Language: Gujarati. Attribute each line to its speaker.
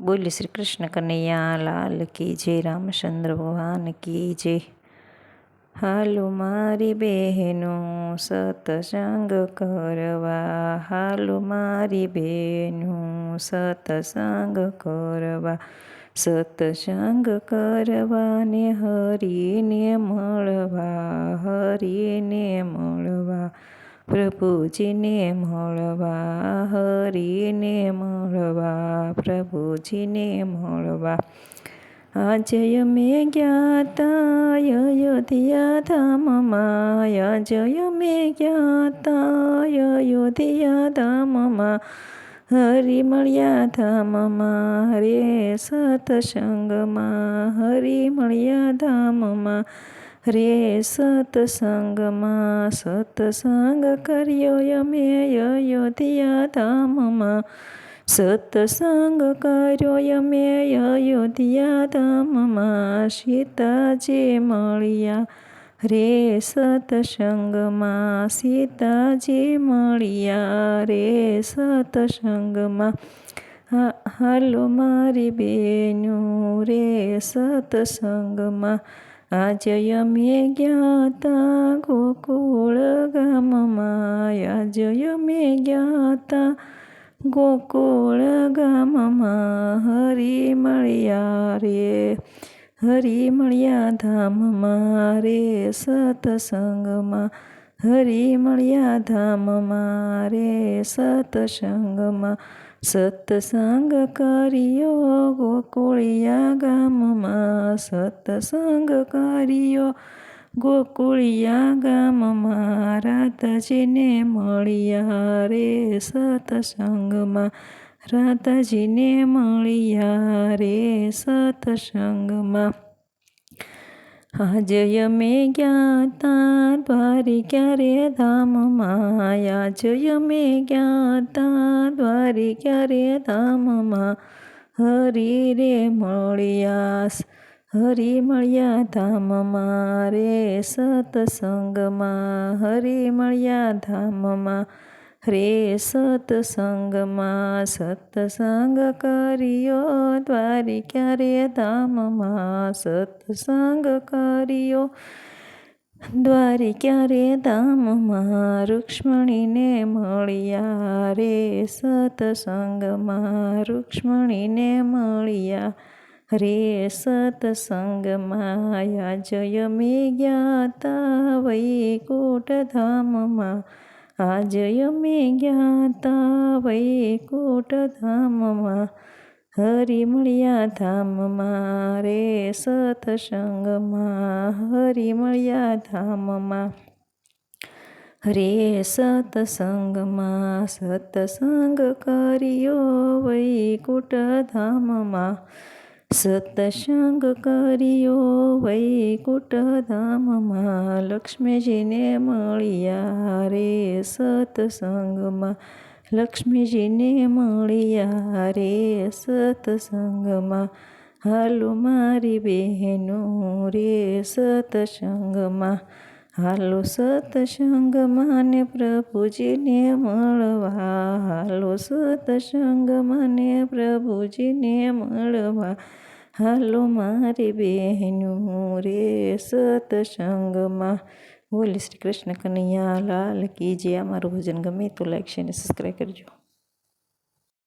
Speaker 1: બોલી શ્રી કૃષ્ણ કનૈયા, લાલ કી જય રામચંદ્ર ભગવાન કી જય. હાલો મારી બહેનો, સતસંગ કરવા, હાલો મારી બહેનો, સતસંગ કરવા, સતસંગ કરવાને હરીને મળવા હરીને મળવા પ્રભુજીને મળવા, હરીને મળવા પ્રભુજીને મળવા. અજય મેં જ્ઞાતા અયોધ્યા ધામમાં અજય મેં જ્ઞાતા અયોધ્યા ધામમાં. હરી મળ્યા ધામમાં રે સતસંગમાં હરી મળ્યા ધામમાં. રે સતસંગમાં સતસંગ કર્યો અમે અયોધ્યા ધામમાં સતસંગ કર્યો અમે અયોધ્યા ધામમાં સીતાજી મળ્યા રે સતસંગમાં સીતાજી મળ્યા રે સતસંગમાં હાલો મારી બેનું રે સતસંગમાં આજય મેં જ્ઞાતા ગોકુળ ગામમાં આજય મેં જ્ઞાતા ગોકુળ ગામમાં હરી મળ્યા રે હરી મળ્યા ધામમાં રે સતસંગમાં હરી મળ્યા ધામમાં રે સતસંગમાં સત્સંગ કર્યો ગોકુળિયા ગામમાં સત્સંગ કર્યો ગોકુળિયા ગામમાં રાધાજીને મળ્યા રે સત્સંગમાં. રાધાજીને મળ્યા રે સત્સંગમાં. આજય મેં જ્ઞાતા દ્વારિકા રે ધામમાં આજય મેં જ્ઞાતા દ્વારિકા રે ધામમાં હરી રે મળ્યાસ હરી મળ્યા ધામમાં રે સતસંગમાં હરી મળ્યા ધામમાં રે સતસંગમાં સત્સંગ કર્યો દ્વારિકા રે ધામમાં સત્સંગ કર્યો? દ્વારિકા રે ધામમાં રૂક્ષ્મણીને મળ્યા રે? સતસંગમાં રૂક્ષ્મણીને મળ્યા રે? સતસંગમાં જય મેં જ્ઞાતા વૈકુટ ધામમાં આજય મેં જ્ઞાતા વૈકુટ ધામમાં હરિ મળ્યા ધામમાં રે સત્સંગમાં હરિ મળ્યા ધામમાં રે સત્સંગમાં, સત્સંગ કર્યો વૈકુટ ધામમાં સતસંગ કર્યો વૈકુટ ધામમાં લક્ષ્મીજીને મળ્યા રે સતસંગમાં. લક્ષ્મીજીને મળ્યા રે સતસંગમાં. હાલો મારી બહેનો રે સતસંગમાં. હાલો સતસંગમાં ને પ્રભુજીને મળવા. હાલો સતસંગમાં ને પ્રભુજીને મળવા. હાલો મારી બહેનું રે સતસંગમાં બોલી શ્રી કૃષ્ણ કનૈયા લાલ કી જે અમારું ભજન ગમે તો લાઈક છે અને સબસ્ક્રાઈબ કરજો